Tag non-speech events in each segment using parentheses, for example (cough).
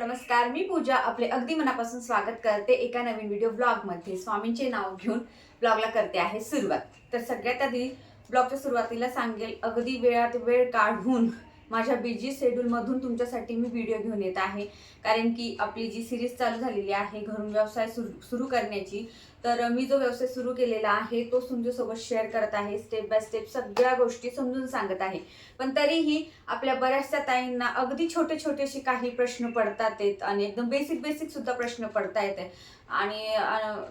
नमस्कार मी पूजा. आपले अगदी मनापासून स्वागत करते एका नवीन व्हिडिओ ब्लॉगमध्ये स्वामींचे नाव घेऊन ब्लॉगला करते आहे सुरुवात. तर सगळ्यात आधी ब्लॉगच्या सुरुवातीला सांगेल अगदी वेळात वेळ काढून माझ्या बिझी शेड्यूलमधून तुमच्यासाठी मी व्हिडिओ घेऊन येत आहे. कारण की आपली जी सिरीज चालू झालेली आहे घरून व्यवसाय सुरू सुरू करण्याची तर मी जो व्यवसाय सुरू केलेला आहे तो तुमच्यासोबत शेअर करत आहे स्टेप बाय स्टेप सगळ्या गोष्टी समजून सांगत आहे. पण तरीही आपल्या बऱ्याचशा ताईंना अगदी छोटे छोटेसे काही प्रश्न पडतात आहेत आणि एकदम बेसिक बेसिक सुद्धा प्रश्न पडता येते आणि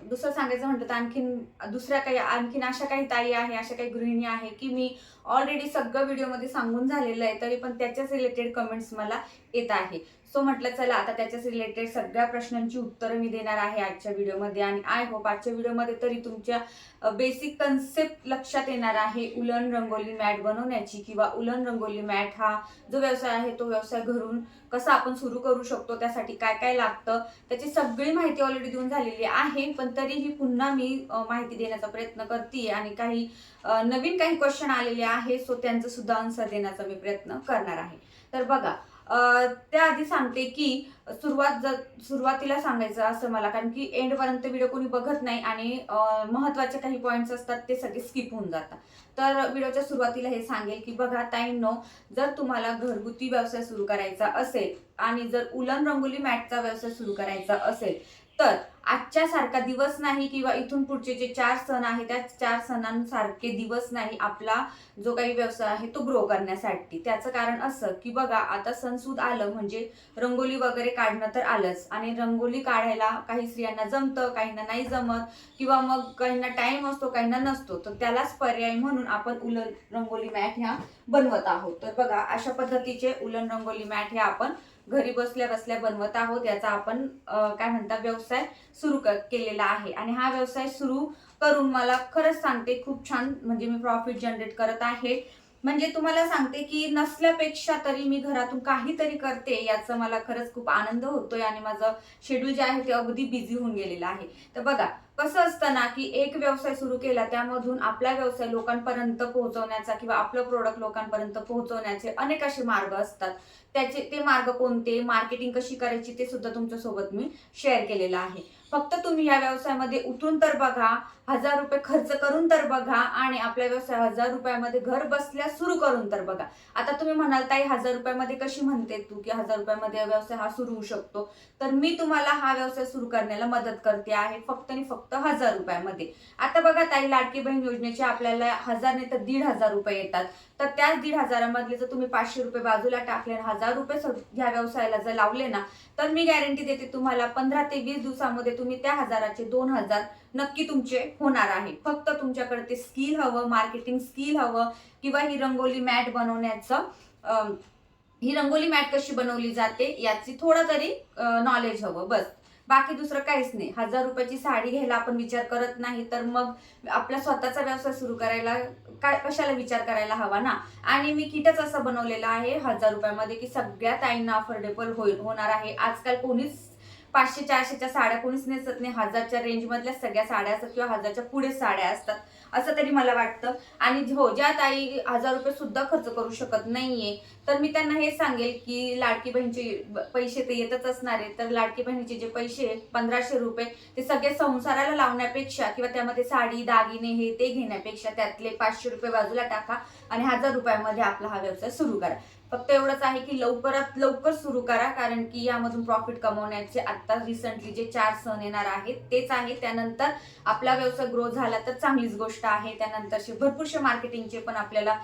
दुसरं सांगायचं म्हटलं तर आणखीन दुसऱ्या काही आणखीन अशा काही ताई आहे अशा काही गृहिणी आहे की मी ऑलरेडी सगळं व्हिडिओमध्ये सांगून झालेलं आहे तरी पण त्याच्याच रिलेटेड कमेंट्स मला येत आहे. सो म्हटलं चला आता त्याच्याच रिलेटेड सगळ्या प्रश्नांची उत्तरं मी देणार आहे आजच्या व्हिडिओमध्ये आणि आय होप आजच्या व्हिडिओमध्ये तरी तुमच्या बेसिक कन्सेप्ट लक्षात येणार आहे उलन रंगोली मॅट बनवण्याची किंवा उलन रंगोली मॅट हा जो व्यवसाय आहे तो व्यवसाय घरून कसा आपण सुरू करू शकतो त्यासाठी काय काय लागतं त्याची सगळी माहिती ऑलरेडी देऊन झालेली आहे पण तरीही पुन्हा मी माहिती देण्याचा प्रयत्न करते आणि काही नवीन काही क्वेश्चन आलेले आहे सो त्यांचं सुद्धा आन्सर देण्याचा मी प्रयत्न करणार आहे. तर बघा त्याआधी सांगते की सुरुवात जर सुरुवातीला सांगायचं असं मला कारण की एंडपर्यंत व्हिडिओ कोणी बघत नाही आणि महत्त्वाचे काही पॉईंट्स असतात ते सगळे स्किप होऊन जातात. तर व्हिडिओच्या सुरुवातीला हे सांगेल की बघा ताईंनो जर तुम्हाला घरगुती व्यवसाय सुरू करायचा असेल आणि जर उलन रंगोली मॅटचा व्यवसाय सुरू करायचा असेल तर आजच्या सारखा दिवस नाही किंवा इथून पुढचे जे चार सण आहे त्या चार सणांसारखे दिवस नाही आपला जो काही व्यवसाय आहे तो ग्रो करण्यासाठी. त्याचं कारण असं की बघा आता सणसूद आलं म्हणजे रंगोली वगैरे काढणं तर आलंच. आणि रंगोली काढायला काही स्त्रियांना जमतं काहींना नाही जमत किंवा मग काहींना टाइम असतो काहींना नसतो. तर त्यालाच पर्याय म्हणून आपण उलन रंगोली मॅट ह्या बनवत आहोत. तर बघा अशा पद्धतीचे उलन रंगोली मॅट ह्या आपण घरी बसल्या बसल्या बनवत आहोत याचा आपण काय म्हणता व्यवसाय सुरू केलेला आहे. आणि हा व्यवसाय सुरू करून मला खरंच सांगते खूप छान म्हणजे मी प्रॉफिट जनरेट करत आहे. म्हणजे तुम्हाला सांगते की नसल्यापेक्षा तरी मी घरातून काहीतरी करते याचा मला खरंच खूप आनंद होतोय आणि माझं शेड्यूल जे आहे ते अगदी बिझी होऊन गेलेलं आहे. तर बघा कसं असतं ना की एक व्यवसाय सुरू केला त्यामधून आपला व्यवसाय लोकांपर्यंत पोहोचवण्याचा किंवा आपलं प्रोडक्ट लोकांपर्यंत पोहोचवण्याचे अनेक असे मार्ग असतात. त्याचे ते मार्ग कोणते? मार्केटिंग कशी करायची ते सुद्धा तुमच्यासोबत मी शेअर केलेलं आहे. फक्त तुम्ही या व्यवसायामध्ये उतरून तर बघा हजार रुपये खर्च करून तर बघा आणि आपला व्यवसाय हजार रुपयामध्ये घर बसल्या सुरू करून तर बघा. आता तुम्ही म्हणाल ताई हजार रुपयामध्ये कशी म्हणते तू की हजार रुपयामध्ये व्यवसाय हा सुरू होऊ शकतो? तर मी तुम्हाला हा व्यवसाय सुरू करण्याला मदत करते आहे फक्त आणि फक्त हजार रुपयामध्ये. आता बघा ताई लाडकी बहीण योजनेचे आपल्याला हजार नाही तर दीड हजार रुपये येतात. तर त्याच दीड हजारामधले जर तुम्ही पाचशे रुपये बाजूला टाकले आणि हजार रुपये ह्या व्यवसायाला जर लावले ना तर मी गॅरंटी देते तुम्हाला पंधरा ते वीस दिवसामध्ये तुम्ही त्या हजाराचे दोन हजार नक्की तुमचे होणार आहे. फक्त तुमच्याकडे ते स्किल हवं मार्केटिंग स्किल हवं किंवा ही रंगोली मॅट बनवण्याचं ही रंगोली मॅट कशी बनवली जाते याची थोडं तरी नॉलेज हवं. बस. बाकी दुसरं काहीच नाही. हजार रुपयाची साडी घ्यायला आपण विचार करत नाही तर मग आपला स्वतःचा व्यवसाय सुरू करायला काय कशाला विचार करायला हवा ना? आणि मी किटच असं बनवलेलं आहे हजार रुपयामध्ये की सगळ्या ताईंना अफोर्डेबल होईल होणार आहे. आजकाल कोणीच पाचशे चारशेच्या साड्या कोणीच नेसत नाही. हजारच्या रेंजमधल्या सगळ्या साड्या असतात किंवा हजारच्या पुढे साड्या असतात. असं तरी मला वाटतं. आणि हो ज्या ताई हजार रुपये सुद्धा खर्च करू शकत नाहीये तर मी त्यांना हे सांगेल की लाडकी बहिणीचे पैसे ते येतच असणार आहे तर लाडकी बहिणीचे जे पैसे पंधराशे रुपये ते सगळे संसाराला लावण्यापेक्षा किंवा त्यामध्ये साडी दागिने हे ते घेण्यापेक्षा त्यातले पाचशे रुपये बाजूला टाका आणि हजार रुपयामध्ये आपला हा व्यवसाय सुरू करा. फक्त एवढंच आहे की लवकरात लवकर सुरू करा कारण की यामधून प्रॉफिट कमवण्याचे आता रिसेंटली जे चार सण येणार आहेत तेच आहे. त्यानंतर आपला व्यवसाय ग्रो झाला तर चांगलीच गोष्ट आहे. त्यानंतरचे भरपूरशे मार्केटिंगचे पण आपल्याला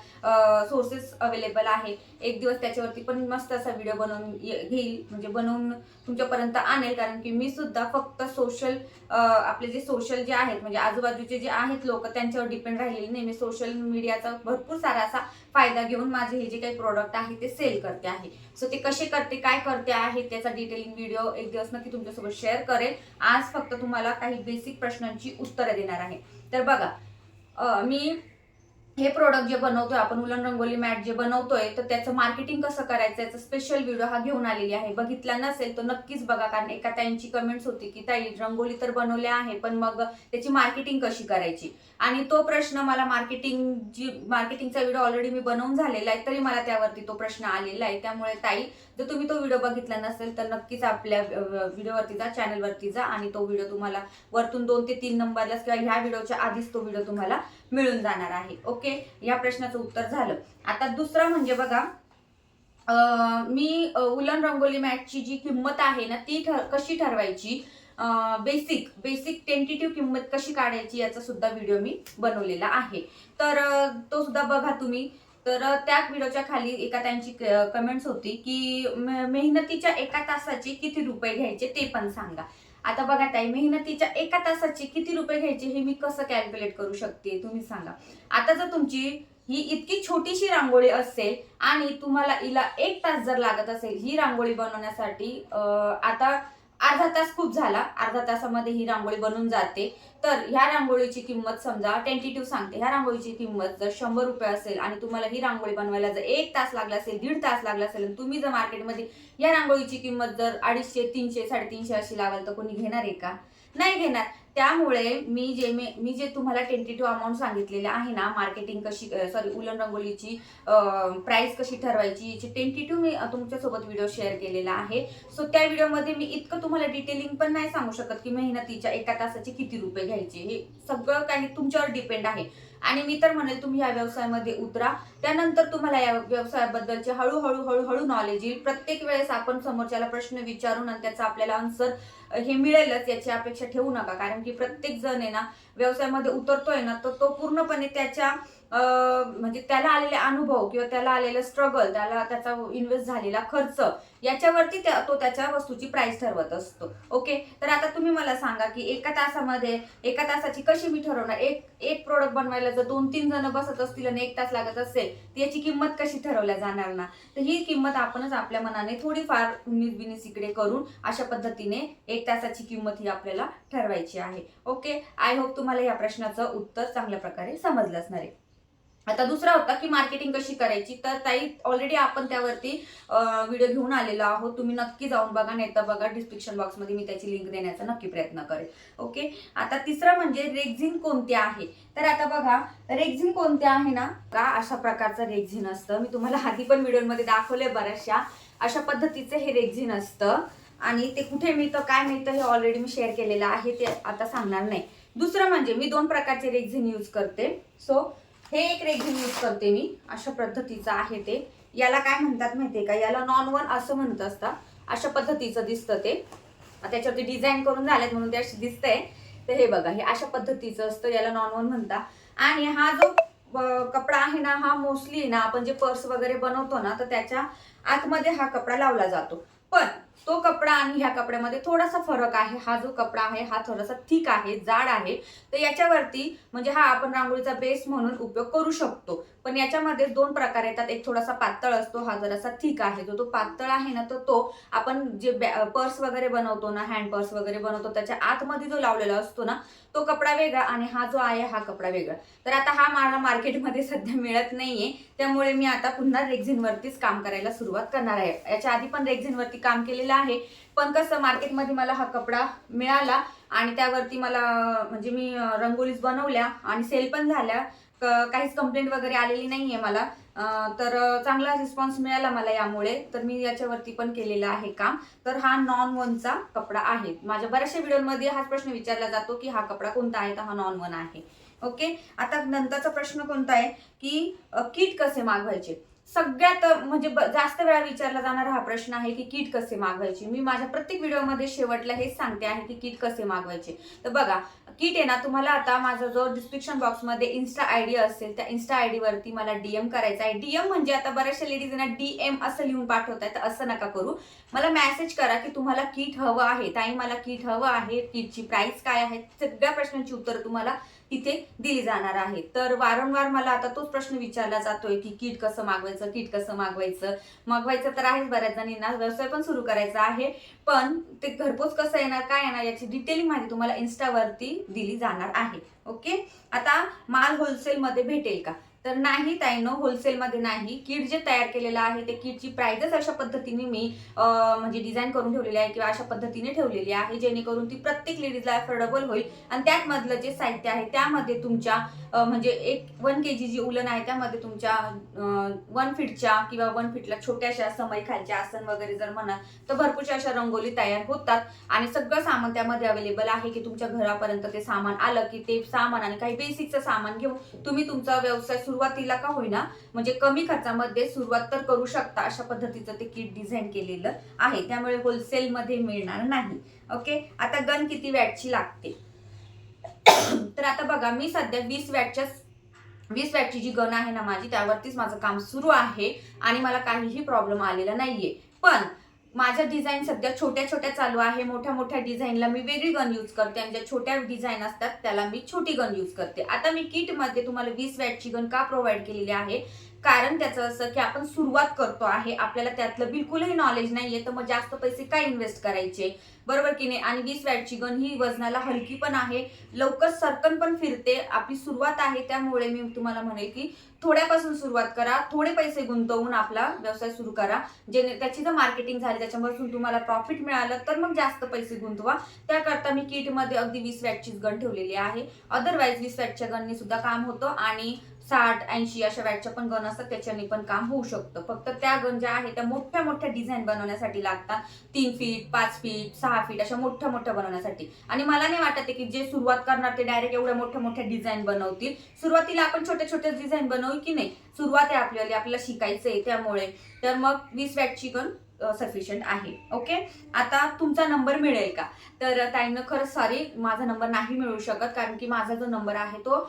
सोर्सेस अवेलेबल आहे. एक दिवस त्याच्यावरती पण मस्त असा व्हिडिओ बनवून ये- घेईल. म्हणजे बनवून तुमच्यापर्यंत आणेल कारण की मी सुद्धा फक्त सोशल आपले जे सोशल जे आहेत म्हणजे आजूबाजूचे जे आहेत लोक त्यांच्यावर डिपेंड राहिलेले नाही. मी सोशल मीडियाचा भरपूर सारा असा फायदा घेऊन माझे हे जे काही प्रोडक्ट आहे ते सेल करते आहे. सो ते कसे करते काय करते आहे त्याचा डिटेलिंग व्हिडिओ एक दिवस नक्की तुमच्यासोबत शेअर करेल. आज फक्त तुम्हाला काही बेसिक प्रश्नांची उत्तरं देणार आहे. तर बघा मी हे प्रोडक्ट जे बनवतोय आपण उलन रंगोली मॅट जे बनवतोय तर त्याचं मार्केटिंग कसं करायचं? याचा स्पेशल व्हिडिओ हा घेऊन आलेली आहे. बघितला नसेल तर नक्कीच बघा कारण एका त्यांची कमेंट्स होती की ताई रंगोली तर बनवल्या आहे पण मग त्याची मार्केटिंग कशी करायची? आणि तो प्रश्न मला मार्केटिंग जी मार्केटिंगचा व्हिडिओ ऑलरेडी मी बनवून झालेला आहे तरी मला त्यावरती तो प्रश्न आलेला आहे. त्यामुळे ताई जर तुम्ही तो व्हिडिओ बघितला नसेल तर नक्कीच आपल्या व्हिडिओवरती जा चॅनलवरती जा आणि तो व्हिडिओ तुम्हाला वरतून दोन ते तीन नंबरला किंवा ह्या व्हिडिओच्या आधीच तो व्हिडिओ तुम्हाला मिळून जाणार आहे. ओके या प्रश्नाचं उत्तर झालं. आता दुसरं म्हणजे बघा मी उलन रंगोली मॅटची जी किंमत आहे ना ती ठर कशी ठरवायची? बेसिक बेसिक टेंटेटिव्ह किंमत कशी काढायची याचा सुद्धा व्हिडिओ मी बनवलेला आहे. तर तो सुद्धा बघा तुम्ही. तर त्या व्हिडिओच्या खाली एका त्यांची कमेंट्स होती की मेहनतीच्या एका तासाचे किती रुपये घ्यायचे ते पण सांगा. आता बघा ताई मेहनतीच्या एका तासाचे किती रुपये घ्यायचे हे मी कसं कॅल्क्युलेट करू शकते तुम्ही सांगा. आता जर तुमची ही इतकी छोटीशी रांगोळी असेल आणि तुम्हाला हिला एक तास जर लागत असेल ही रांगोळी बनवण्यासाठी आता अर्धा तास खूप झाला. अर्धा तासामध्ये ही रांगोळी बनून जाते. तर ह्या रांगोळीची किंमत समजा टेंटेटिव्ह सांगते. ह्या रांगोळीची किंमत जर शंभर रुपये असेल आणि तुम्हाला ही रांगोळी बनवायला जर एक तास लागला असेल दीड तास लागला असेल आणि तुम्ही जर मार्केटमध्ये या रांगोळीची किंमत जर अडीचशे तीनशे साडेतीनशे अशी लावाल तर कोणी घेणार आहे का? नाही घेणार. त्यामुळे मी जे मी मी जे तुम्हाला टेंटेटिव्ह अमाऊंट सांगितलेले आहे ना मार्केटिंग कशी सॉरी उलन रंगोलीची प्राइस कशी ठरवायची याची टेंटेटिव्ह मी तुमच्यासोबत व्हिडिओ शेअर केलेला आहे. सो त्या व्हिडिओमध्ये मी इतकं तुम्हाला डिटेलिंग पण नाही सांगू शकत की मेहनतीच्या एका तासाचे किती रुपये घ्यायचे. हे सगळं काही तुमच्यावर डिपेंड आहे. आणि मी तर म्हणेल तुम्ही या व्यवसायामध्ये उतरा. त्यानंतर तुम्हाला या व्यवसायाबद्दलचे हळूहळू हळूहळू नॉलेज येईल. प्रत्येक वेळेस आपण समोरच्याला प्रश्न विचारून आणि त्याचा आपल्याला आन्सर हे मिळेलच याची अपेक्षा ठेवू नका. कारण की प्रत्येक जण आहे ना व्यवसायामध्ये उतरतोय ना तर तो पूर्णपणे त्याच्या म्हणजे त्याला आलेले अनुभव किंवा त्याला आलेलं स्ट्रगल त्याला त्याचा इन्व्हेस्ट झालेला खर्च याच्यावरती त्या- तो त्याच्या वस्तूची प्राइस ठरवत असतो. ओके तर आता तुम्ही मला सांगा की एका तासामध्ये एका तासाची कशी मी ठरवणार? एक एक प्रोडक्ट बनवायला जर दोन तीन जण बसत असतील आणि एक तास लागत असेल तर याची किंमत कशी ठरवल्या जाणार ना? तर ही किंमत आपणच आपल्या मनाने थोडीफार उन्नीस बिनीस इकडे करून अशा पद्धतीने एक तासाची किंमत ही आपल्याला ठरवायची आहे. ओके आय होप तुम्हाला या प्रश्नाचं उत्तर चांगल्या प्रकारे समजलं असणार आहे. आता दुसरा होता की मार्केटिंग कशी करायची? तर ताई ऑलरेडी आपण त्यावरती व्हिडिओ घेऊन आलेलो आहोत. तुम्ही नक्की जाऊन बघा नाही तर बघा डिस्क्रिप्शन बॉक्समध्ये मी त्याची लिंक देण्याचा नक्की प्रयत्न करेल ओके आता तिसरं म्हणजे रेक्झिन कोणते आहे? तर आता बघा रेक्झिन कोणते आहे ना? का अशा प्रकारचं रेक्झिन असतं. मी तुम्हाला आधी पण व्हिडिओमध्ये दाखवले बऱ्याचशा. अशा पद्धतीचं हे रेक्झिन असतं. आणि ते कुठे मिळतं काय मिळतं हे ऑलरेडी मी शेअर केलेलं आहे. ते आता सांगणार नाही. दुसरं म्हणजे मी दोन प्रकारचे रेक्झिन यूज करते. सो हे एक रेक्झिन यूज करते मी. अशा पद्धतीचं आहे ते. याला काय म्हणतात माहितीये का? याला नॉन वन असं म्हणत असतात अशा पद्धतीचं दिसतं ते. त्याच्यावरती डिझाईन करून झालेत म्हणून ते अशी दिसतंय. तर हे बघा हे अशा पद्धतीचं असतं. याला नॉन वन म्हणता. आणि हा जो कपडा आहे ना हा मोस्टली ना आपण जे पर्स वगैरे बनवतो ना तर त्याच्या आतमध्ये हा कपडा लावला जातो. पण तो कपडा आणि ह्या कपड्यामध्ये थोडासा फरक आहे. हा जो कपडा आहे हा थोडासा थिक आहे जाड आहे. तर याच्यावरती म्हणजे हा आपण रांगोळीचा बेस म्हणून उपयोग करू शकतो. पण याच्यामध्ये दोन प्रकार येतात. एक थोडासा पातळ असतो हा जरासा थिक आहे. जो तो पातळ आहे ना तर तो आपण जे पर्स वगैरे बनवतो ना हँड पर्स वगैरे बनवतो त्याच्या आतमध्ये जो लावलेला असतो ना तो कपडा वेगळा आणि हा जो आहे हा कपडा वेगळा. तर आता हा मला मार्केटमध्ये (laughs) सध्या मिळत नाहीये. त्यामुळे मी आता पुन्हा रेक्झिनवरतीच काम करायला सुरुवात करणार आहे. याच्या आधी पण रेक्झिनवरती काम केलेलं आहे. पण कसं मार्केटमध्ये मला हा कपडा मिळाला आणि त्यावरती मला म्हणजे मी अं, रंगोलीज बनवल्या आणि सेल पण झाल्या. काहीच कंप्लेंट वगैरे आलेली नाहीये मला. तर चांगला रिस्पॉन्स मिळाला मला यामुळे. तर मी याच्यावरती पण केलेलं आहे काम. तर हा नॉन वनचा कपडा आहे. माझ्या बऱ्याचशा व्हिडिओमध्ये हाच प्रश्न विचारला जातो की हा कपडा कोणता आहे? तर हा नॉन वन आहे. ओके? आता नंतरचा प्रश्न कोणता आहे? की किट कसे मागवायचे? सगळ्यात म्हणजे जास्त वेळा विचारला जाणारा हा प्रश्न आहे की किट कसे मागवायचे? मी माझ्या प्रत्येक व्हिडिओमध्ये शेवटला हेच सांगते आहे की किट कसे मागवायचे. तर बघा किट आहे ना तुम्हाला आता माझा जो डिस्क्रिप्शन बॉक्समध्ये इन्स्टा आय डी असेल त्या इन्स्टा आय डीवरती मला डीएम करायचा आहे. डीएम म्हणजे आता बऱ्याचशा लेडीजना डीएम असं लिहून पाठवताय तर असं नका करू. मला मेसेज करा की तुम्हाला किट हवं आहे. ताई मला किट हवं आहे. किटची प्राइस काय आहे? सगळ्या प्रश्नांची उत्तरं तुम्हाला तिथे दिली जाणार आहे. तर वारंवार मला आता तोच प्रश्न विचारला जातोय की किट कसं मागवायचं किट कसं मागवायचं? मागवायचं तर आहेच बऱ्याच जणींना व्यवसाय पण सुरू करायचा आहे. पण ते घरपोच कसं येणार काय येणार याची डिटेलिंग माहिती तुम्हाला इन्स्टावरती दिली जाणार आहे. ओके आता माल होलसेलमध्ये भेटेल का? तर नाही ताईनो होलसेलमध्ये नाही. किट जे तयार केलेलं आहे ते किटची प्राइजेस अशा पद्धतीने मी म्हणजे डिझाईन करून ठेवलेली आहे किंवा अशा पद्धतीने ठेवलेली आहे जेणेकरून ती प्रत्येक लेडीजला अफोर्डेबल होईल. आणि त्यातमधलं जे साहित्य आहे त्यामध्ये तुमच्या म्हणजे एक वन के जी जी उलन आहे त्यामध्ये तुमच्या वन फीटच्या किंवा वन फीटला छोट्याशा समय खालच्या आसन वगैरे जर म्हणाल तर भरपूरशा अशा रंगोली तयार होतात. आणि सगळं सामान त्यामध्ये अवेलेबल आहे की तुमच्या घरापर्यंत ते सामान आलं की ते सामान आणि काही बेसिकचं सामान घेऊन तुम्ही तुमचा व्यवसाय सुरुवातीला का होईना म्हणजे कमी खर्चामध्ये सुरुवात तर करू शकता अशा पद्धतीचं ते किट डिझाईन केलेलं आहे. त्यामुळे होलसेलमध्ये मिळणार नाही. ओके आता गन किती वॅटची लागते? (coughs) तर आता बघा मी सध्या वीस वॅटच्या वीस वॅटची जी गन आहे ना माझी त्यावरतीच माझं काम सुरू आहे आणि मला काहीही प्रॉब्लेम आलेला नाहीये. पण माझ्या डिझाईन सध्या छोट्या छोट्या चालू आहे. मोठ्या मोठ्या डिझाईनला मी वेगळी गन यूज करते आणि ज्या छोट्या डिझाईन असतात त्याला मी छोटी गन यूज करते. आता मी किटमध्ये तुम्हाला वीस वॅटची गन का प्रोव्हाइड केलेली आहे? कारण त्याचं असं की आपण सुरुवात करतो आहे. आपल्याला त्यातलं बिलकुलही नॉलेज नाहीये तर मग जास्त पैसे काय इन्व्हेस्ट करायचे? बरोबर की नाही? आणि वीस वॅटची गन ही वजनाला हलकी पण आहे. लवकर सरकन पण फिरते. आपली सुरुवात आहे त्यामुळे मी तुम्हाला म्हणेल की थोड्यापासून सुरुवात करा थोडे पैसे गुंतवून आपला व्यवसाय सुरू करा. जे त्याची जर मार्केटिंग झाली त्याच्यापासून तुम्हाला प्रॉफिट मिळालं तर मग जास्त पैसे गुंतवा. त्याकरता मी किटमध्ये अगदी वीस वॅटचीच गण ठेवलेली आहे. अदरवाईज वीस वॅटच्या गणने सुद्धा काम होतं आणि साठ ऐंशी अशा वॅटच्या पण गन असतात त्याच्याने पण काम होऊ शकतं. फक्त त्या गन ज्या आहेत त्या मोठ्या मोठ्या डिझाईन बनवण्यासाठी लागतात. तीन फीट पाच फीट सहा फीट अशा मोठ्या मोठ्या बनवण्यासाठी. आणि मला नाही वाटत आहे की जे सुरुवात करणार ते डायरेक्ट एवढ्या मोठ्या मोठ्या डिझाईन बनवतील. सुरुवातीला आपण छोट्या छोट्या डिझाईन बनवू की नाही? सुरुवात आहे आपल्याला आपल्याला शिकायचं आहे त्यामुळे. तर मग वीस वॅटची गन सफिशियंट आहे. ओके आता तुमचा नंबर मिळेल का? तर ताईनं खरंच सॉरी माझा नंबर नाही मिळू शकत कारण की माझा जो नंबर आहे तो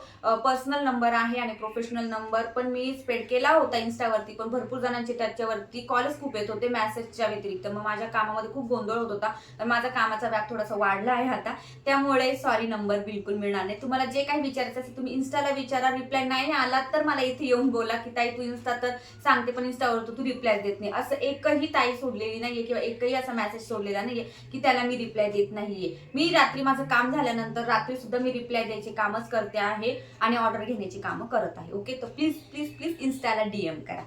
पर्सनल नंबर आहे आणि प्रोफेशनल नंबर पण मी स्प्रेड केला होता इन्स्टावरती पण भरपूर जणांचे त्याच्यावरती कॉलच खूप येत होते मॅसेजच्या व्यतिरिक्त. मग माझ्या कामामध्ये खूप गोंधळ होत होता तर माझा कामाचा व्याप थोडासा वाढला आहे आता. त्यामुळे सॉरी नंबर बिलकुल मिळणार नाही. तुम्हाला जे काही विचारायचं असेल तुम्ही इन्स्टाला विचारा रिप्लाय नाही आला तर मला इथे येऊन बोला की ताई तू इन्स्टा तर सांगते पण इन्स्टावर तू रिप्लाय देत नाही. असं एकही ताई सोडलेली नाहीये किंवा एकही असा मेसेज सोडलेला नाहीये की त्याला मी रिप्लाय देत नाहीये. मी रात्री माझं काम झाल्यानंतर रात्री सुद्धा मी रिप्लाय द्यायचे कामच करते आहे आणि ऑर्डर घेण्याची कामं करत आहे. ओके तर प्लीज प्लीज प्लीज इन्स्टाला डीएम करा.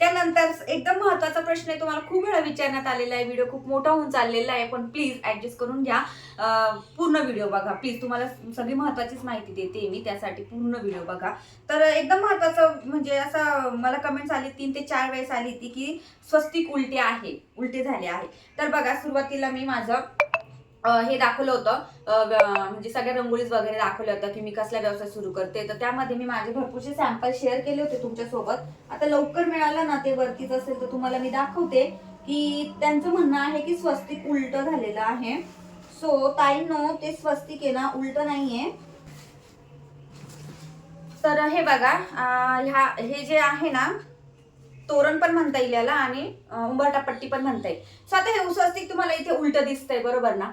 त्यानंतर एकदम महत्त्वाचा प्रश्न आहे तुम्हाला खूप वेळा विचारण्यात आलेला आहे व्हिडिओ खूप मोठा होऊन चाललेला आहे पण प्लीज ऍडजस्ट करून घ्या. पूर्ण व्हिडिओ बघा. प्लीज तुम्हाला सगळी महत्वाचीच माहिती देते मी त्यासाठी पूर्ण व्हिडिओ बघा. तर एकदम महत्वाचं म्हणजे असं मला कमेंट्स आली तीन ते चार वेळेस आली ती की स्वस्तिक उलटे आहे उलटे झाले आहे. तर बघा सुरुवातीला मी माझं हे दाखवलं होतं. म्हणजे सगळ्या रंगोळीज वगैरे दाखवलं होतं की मी कसला व्यवसाय सुरू करते. तर त्यामध्ये मी माझे भरपूरचे सॅम्पल शेअर केले होते तुमच्यासोबत. आता लवकर मिळालं ना ते वरतीच असेल तर तुम्हाला मी दाखवते की त्यांचं म्हणणं आहे की स्वस्तिक उलट झालेलं आहे. सो ताईनो ते स्वस्तिक आहे ना उलट नाहीये. तर हे बघा ह्या हे जे आहे ना तोरण पण म्हणता येईल याला आणि अं, पट्टी पण म्हणता येईल. सो आता हे स्वस्तिक तुम्हाला इथे उलट दिसतंय बरोबर ना?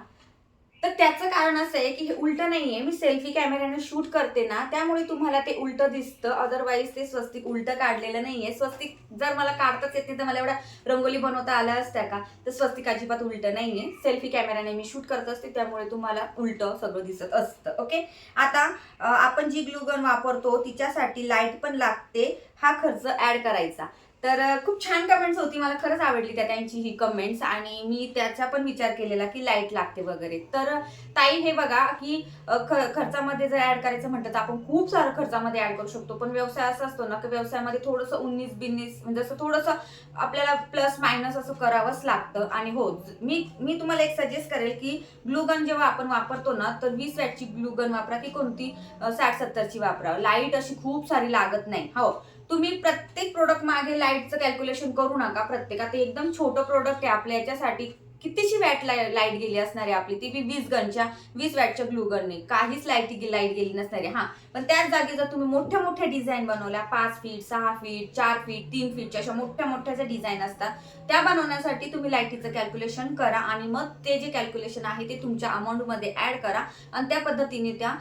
तर त्याचं कारण असं आहे की हे उलटं नाहीये. मी सेल्फी कॅमेऱ्याने शूट करते ना त्यामुळे तुम्हाला ते उलट दिसतं. अदरवाईज ते स्वस्तिक उलटं काढलेलं नाहीये. स्वस्तिक जर मला काढताच येत नाही तर मला एवढ्या रंगोली बनवता आल्या असत्या का? तर स्वस्तिक अजिबात उलटं नाहीये. सेल्फी कॅमेऱ्याने मी शूट करत असते त्यामुळे तुम्हाला उलटं सगळं दिसत असतं. ओके आता आपण जी ग्लूगन वापरतो तिच्यासाठी लाइट पण लागते. हा खर्च ऍड करायचा. तर खूप छान कमेंट्स होती. मला खरंच आवडली त्या त्यांची ही कमेंट्स आणि मी त्याचा पण विचार केलेला की लाइट लागते वगैरे. तर ताई हे बघा की खर्चामध्ये जर ऍड करायचं म्हटलं तर आपण खूप सारं खर्चामध्ये ऍड करू शकतो. पण व्यवसाय असा असतो ना की व्यवसायामध्ये थोडंसं उन्नीस बिन्नीस म्हणजे असं थोडंसं आपल्याला प्लस मायनस असं करावंच लागतं. आणि हो मी मी तुम्हाला एक सजेस्ट करेल की ग्लुगन जेव्हा आपण वापरतो ना तर वीस वॅटची ग्लूगन वापरा की कोणती साठ सत्तरची वापरा. लाइट अशी खूप सारी लागत नाही. हो. तुम्ही प्रत्येक प्रोडक्ट मागे लाईटचं कॅल्क्युलेशन करू नका. प्रत्येक आता एकदम छोटं प्रोडक्ट आहे. आपल्या याच्यासाठी कितीशी वॅट लाइट गेली असणार आहे आपली? ती बी वीस गनच्या वीस वॅटच्या ग्लू गनने काहीच लाइट लाइट गेली नसणार. आहे हा. पण त्याच जागी जर तुम्ही मोठ्या मोठ्या डिझाईन बनवल्या पाच फीट सहा फीट चार फीट तीन फीटच्या अशा मोठ्या मोठ्या ज्या डिझाईन असतात त्या बनवण्यासाठी तुम्ही लाईटीचं कॅल्क्युलेशन करा आणि मग ते जे कॅल्क्युलेशन आहे ते तुमच्या अमाऊंटमध्ये ऍड करा आणि त्या पद्धतीने त्या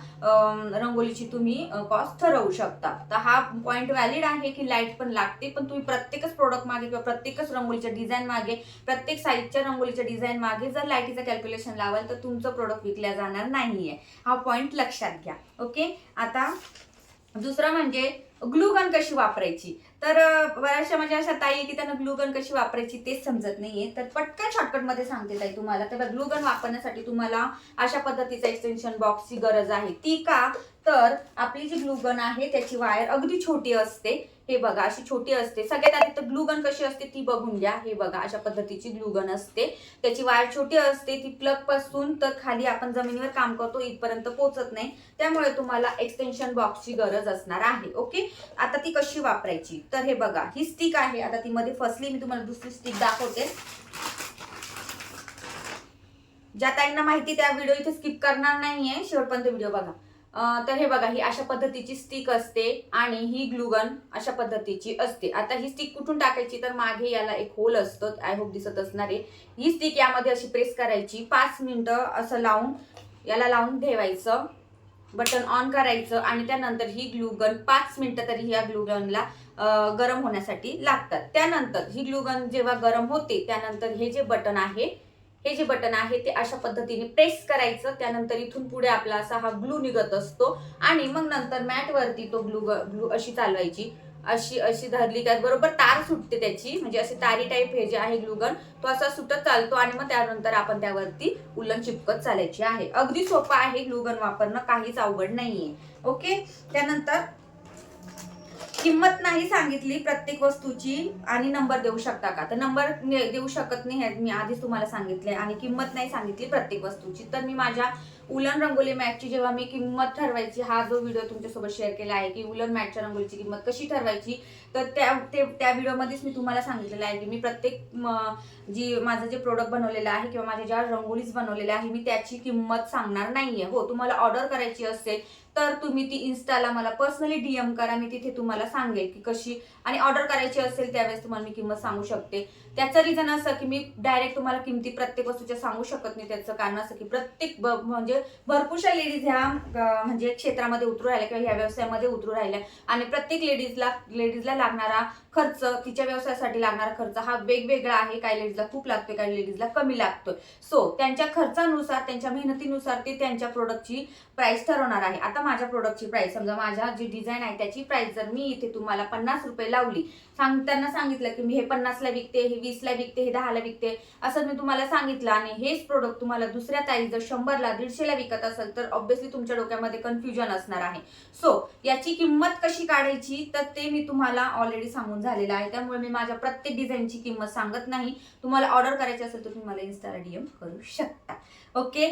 रंगोलीची तुम्ही कॉस्ट ठरवू शकता. तर हा पॉईंट व्हॅलिड आहे की लाइट पण लागते पण तुम्ही प्रत्येकच प्रोडक्ट मागे किंवा प्रत्येकच रंगोलीच्या डिझाईन मागे प्रत्येक साईजच्या रंगोलीच्या डिझाईन मागे जर लायटीचं कॅल्क्युलेशन लावाल तर तुमचं प्रोडक्ट विकल्या जाणार नाहीये. हा पॉईंट लक्षात घ्या. ओके आता दुसरं म्हणजे ग्लूगन कशी वापरायची? तर बऱ्याचशा म्हणजे अशा ताई आहे की त्यांना ग्लूगन कशी वापरायची तेच समजत नाहीये. तर पटकन शॉर्टकटमध्ये सांगते ताई तुम्हाला. तर ग्लूगन वापरण्यासाठी तुम्हाला अशा पद्धतीचा एक्सटेन्शन बॉक्सची गरज आहे. ती का? तर आपली जी ग्लूगन आहे त्याची वायर अगदी छोटी असते. हे बघा अशी छोटी असते. सगळ्यात आधी तर ग्लूगन कशी असते ती बघून घ्या. हे बघा अशा पद्धतीची ग्लूगन असते. त्याची वायर छोटी असते ती प्लगपासून तर खाली आपण जमिनीवर काम करतो इथपर्यंत पोहोचत नाही. त्यामुळे तुम्हाला एक्सटेन्शन बॉक्सची गरज असणार आहे. ओके? आता ती कशी वापरायची? तर हे बघा ही स्टिक आहे. आता ती मध्ये फसली मी तुम्हाला दुसरी स्टिक दाखवते. ज्या ताईंना माहिती त्या व्हिडिओ इथे स्किप करणार नाहीये. शेवटपर्यंत व्हिडिओ बघा. तर हे बघा ही अशा पद्धतीची स्टिक असते आणि ही ग्लुगन अशा पद्धतीची असते. आता ही स्टिक कुठून टाकायची? तर मागे याला एक होल असतं. आय होप दिसत असणार. आहे ही स्टिक यामध्ये अशी प्रेस करायची. पाच मिनिटं असं लावून याला लावून ठेवायचं. बटन ऑन करायचं आणि त्यानंतर ही ग्लुगन पाच मिनिटं तरी ह्या ग्लुगनला गरम होण्यासाठी लागतात. त्यानंतर ही ग्लुगन जेव्हा गरम होते त्यानंतर हे जे बटन आहे हे जे बटन आहे ते अशा पद्धतीने प्रेस करायचं. त्यानंतर इथून पुढे आपला असा हा ग्लू निघत असतो आणि मग नंतर मॅट वरती तो ग्लू ग्लू अशी चालवायची. अशी अशी धरली त्यात. बरोबर तार सुटते त्याची. म्हणजे अशी तारी टाईप हे जे आहे ग्लुगन तो असा सुटत चालतो आणि मग त्यानंतर आपण त्यावरती उलन चिपकत चालायची आहे. अगदी सोपं आहे ग्लुगन वापरणं. काहीच अवघड नाहीये. ओके? त्यानंतर किंमत नाही सांगितली प्रत्येक वस्तूची आणि नंबर देऊ शकता का? तर नंबर देऊ शकत नाही मी आधीच तुम्हाला सांगितलंय. आणि किंमत नाही सांगितली प्रत्येक वस्तूची. तर मी माझ्या उलन रंगोली मॅटची जेव्हा मी किंमत ठरवायची हा जो व्हिडिओ तुमच्यासोबत शेअर केला आहे की उलन मॅटच्या रंगोलीची किंमत कशी ठरवायची तर त्या ते- त्या व्हिडिओमध्येच मी तुम्हाला सांगितलेलं आहे की मी प्रत्येक जी माझं जे प्रोडक्ट बनवलेलं आहे किंवा माझ्या ज्या रंगोलीज बनवलेल्या आहे मी त्याची किंमत सांगणार नाहीये. हो तुम्हाला ऑर्डर करायची असेल तर तुम्ही ती इन्स्टाला मला पर्सनली डीएम करा मी तिथे तुम्हाला सांगेल की कशी आणि ऑर्डर करायची असेल त्यावेळेस तुम्हाला मी किंमत सांगू शकते. त्याचं रिझन असं की मी डायरेक्ट तुम्हाला किमती प्रत्येक वस्तूच्या सांगू शकत नाही. त्याचं कारण असं की प्रत्येक ब- म्हणजे भरपूरशा लेडीज ह्या म्हणजे क्षेत्रामध्ये उतरू राहिल्या किंवा ह्या व्यवसायामध्ये उतरू राहिल्या. आणि प्रत्येक लेडीजला लेडीजला लागणारा खर्च तिच्या व्यवसायासाठी लागणारा खर्च हा वेगवेगळा आहे. काही लेडीजला खूप लागतोय काही लेडीजला कमी लागतोय. सो त्यांच्या खर्चानुसार त्यांच्या मेहनतीनुसार ते त्यांच्या प्रोडक्टची प्राइस ठरवणार आहे. आता माझ्या प्रोडक्टची प्राइस समजा माझ्या जी डिझाईन आहे त्याची प्राइस जर मी इथे तुम्हाला पन्नास रुपये लावली सांगताना सांगितलं की मी हे पन्नासला विकते हे वीसला विकते हे दहाला विकते असं मी तुम्हाला सांगितलं. आणि हेच प्रोडक्ट तुम्हाला दुसऱ्या ताई जर शंभरला दीडशेला विकत असेल तर ऑब्व्हियसली तुमच्या डोक्यामध्ये कन्फ्युजन असणार आहे. सो याची किंमत कशी काढायची? तर ते मी तुम्हाला ऑलरेडी सांगून झालेलं आहे. त्यामुळे मी माझ्या प्रत्येक डिझाईनची किंमत सांगत नाही. तुम्हाला ऑर्डर करायची असेल तर तुम्ही मला इन्स्टाला डीएम करू शकता. ओके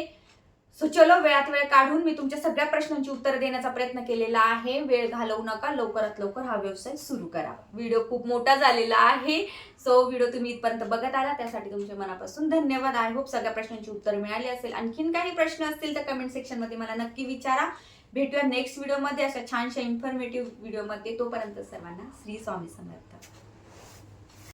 सो चलो वेळात वेळ काढून मी तुमच्या सगळ्या प्रश्नांची उत्तर देण्याचा प्रयत्न केलेला आहे. वेळ घालवू नका. लवकरात लवकर हा व्यवसाय सुरू करा. व्हिडिओ खूप मोठा झालेला आहे. सो व्हिडिओ तुम्ही इथपर्यंत बघत आला त्यासाठी तुमच्या मनापासून धन्यवाद. आय होप सगळ्या प्रश्नांची उत्तर मिळाली असेल. आणखीन काही प्रश्न असतील तर कमेंट सेक्शनमध्ये मला नक्की विचारा. भेटूया नेक्स्ट व्हिडिओमध्ये अशा छानशा इन्फॉर्मेटिव्ह व्हिडिओमध्ये तोपर्यंत सर्वांना श्री स्वामी समर्थ.